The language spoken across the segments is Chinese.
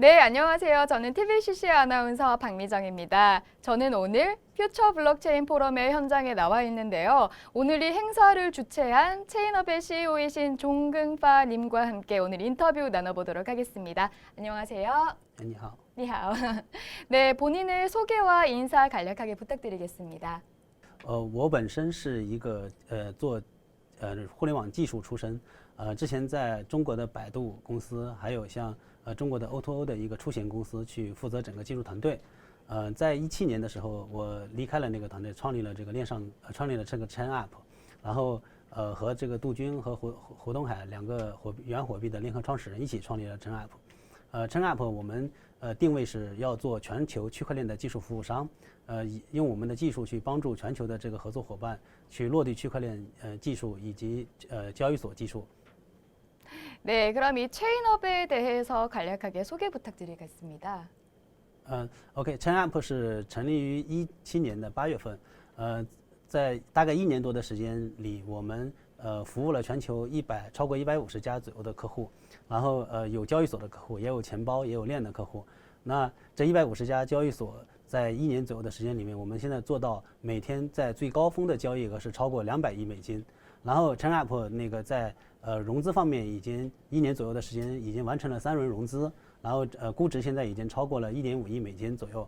네, 안녕하세요. 저는 TVCC 아나운서 박미정입니다. 저는 오늘 퓨처 블록체인 포럼의 현장에 나와 있는데요. 오늘 이 행사를 주최한 체인업의 CEO이신 종근파 님과 함께 오늘 인터뷰 나눠보도록 하겠습니다. 안녕하세요. 你好， 니하오. 네, 본인의 소개와 인사 간략하게 부탁드리겠습니다. 呃，我本身是一个呃做 呃互联网技术出身，呃，之前在中国的百度公司，还有像呃中国的 O2O 的一个出行公司去负责整个技术团队。呃，在一七年的时候，我离开了那个团队，创立了这个链上，呃、创立了这个 ChainUp，然后呃和这个杜军和胡胡东海两个火原火币的联合创始人一起创立了 ChainUp。呃，Chain App 我们呃定位是要做全球区块链的技术服务商，呃，以用我们的技术去帮助全球的这个合作伙伴去落地区块链呃技术以及呃交易所技术。 네, 그럼 이 체인업에 대해서 간략하게 소개 부탁드리겠습니다. 嗯，OK，Chain App 是成立于一七年的八月份，呃，在大概一年多的时间里，我们 呃服务了全球一百超过一百五十家左右的客户，然后呃有交易所的客户，也有钱包，也有链的客户。那这一百五十家交易所在一年左右的时间里面，我们现在做到每天在最高峰的交易额是超过两百亿美金。然后 Chain App 那个在呃融资方面已经一年左右的时间已经完成了三轮融资，然后呃估值现在已经超过了一点五亿美金左右。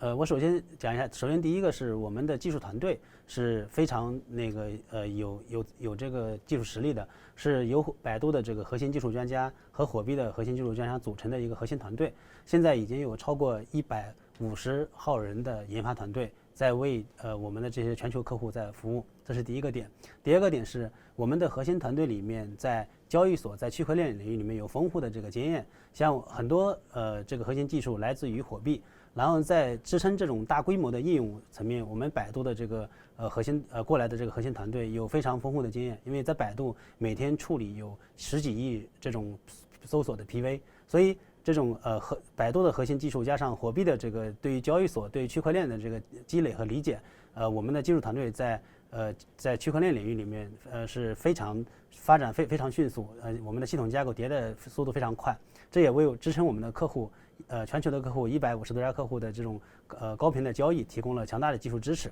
呃，我首先讲一下，首先第一个是我们的技术团队是非常那个呃有有有这个技术实力的，是由百度的这个核心技术专家和火币的核心技术专家组成的一个核心团队，现在已经有超过一百五十号人的研发团队在为呃我们的这些全球客户在服务，这是第一个点。第二个点是我们的核心团队里面在交易所在区块链领域里面有丰富的这个经验，像很多呃这个核心技术来自于火币。然后在支撑这种大规模的应用层面，我们百度的这个呃核心呃过来的这个核心团队有非常丰富的经验，因为在百度每天处理有十几亿这种搜索的 PV，所以这种呃和百度的核心技术加上火币的这个对于交易所、对于区块链的这个积累和理解，呃，我们的技术团队在呃在区块链领域里面呃是非常发展非非常迅速，呃，我们的系统架构迭代速度非常快，这也为支撑我们的客户。呃，全球的客户一百五十多家客户的这种呃高频的交易，提供了强大的技术支持。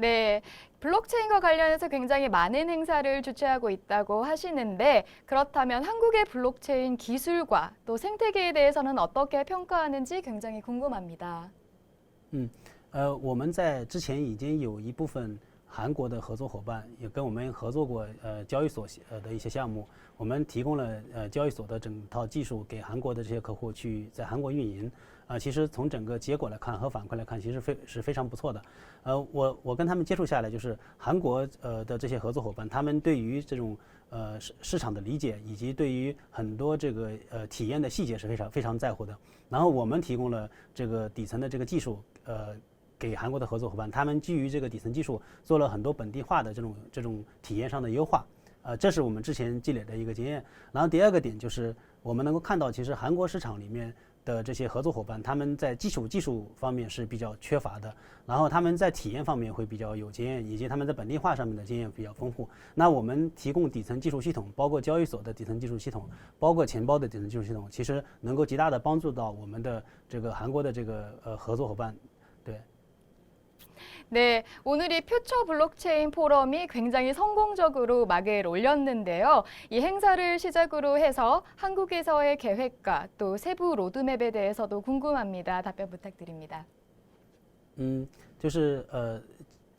네, 블록체인과 관련해서 굉장히 많은 행사를 주최하고 있다고 하시는데 그렇다면 한국의 블록체인 기술과 또 생태계에 대해서는 어떻게 평가하는지 굉장히 궁금합니다. 呃，我们在之前已经有一部分 韩国的合作伙伴也跟我们合作过，呃，交易所呃的一些项目，我们提供了呃交易所的整套技术给韩国的这些客户去在韩国运营。啊、其实从整个结果来看和反馈来看，其实非是非常不错的。呃，我我跟他们接触下来，就是韩国呃的这些合作伙伴，他们对于这种呃市市场的理解，以及对于很多这个呃体验的细节是非常非常在乎的。然后我们提供了这个底层的这个技术，呃。给韩国的合作伙伴，他们基于这个底层技术做了很多本地化的这种这种体验上的优化，呃，这是我们之前积累的一个经验。然后第二个点就是我们能够看到，其实韩国市场里面的这些合作伙伴，他们在基础技术方面是比较缺乏的，然后他们在体验方面会比较有经验，以及他们在本地化上面的经验比较丰富。那我们提供底层技术系统，包括交易所的底层技术系统，包括钱包的底层技术系统，其实能够极大的帮助到我们的这个韩国的这个呃合作伙伴， 네, 오늘 이 퓨처 블록체인 포럼이 굉장히 성공적으로 막을 올렸는데요. 이 행사를 시작으로 해서 한국에서의 계획과 또 세부 로드맵에 대해서도 궁금합니다. 답변 부탁드립니다. 嗯，就是呃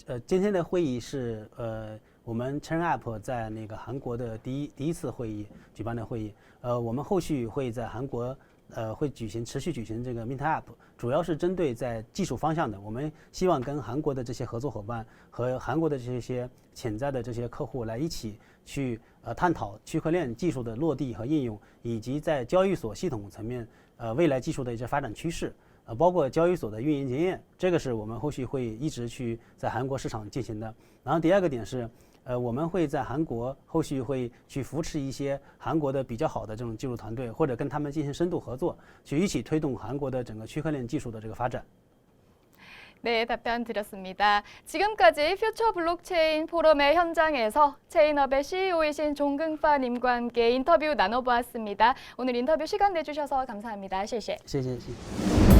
呃，今天的会议是呃我们 Chain App 在那个韩国的第一第一次会议举办的会议。呃，我们后续会在韩国 呃会举行持续举行这个 Meet App，主要是针对在技术方向的。我们希望跟韩国的这些合作伙伴和韩国的这些潜在的这些客户来一起去呃探讨区块链技术的落地和应用，以及在交易所系统层面呃未来技术的一些发展趋势。呃，包括交易所的运营经验，这个是我们后续会一直去在韩国市场进行的。然后第二个点是，呃，我们会在韩国后续会去扶持一些韩国的比较好的这种技术团队，或者跟他们进行深度合作，去一起推动韩国的整个区块链技术的这个发展。 네, 답변 드렸습니다. 지금까지 퓨처 블록체인 포럼의 현장에서 체인업의 CEO이신 종근파님과 함께 인터뷰 나눠보았습니다. 오늘 인터뷰 시간 내주셔서 감사합니다. 谢谢.谢谢，谢谢。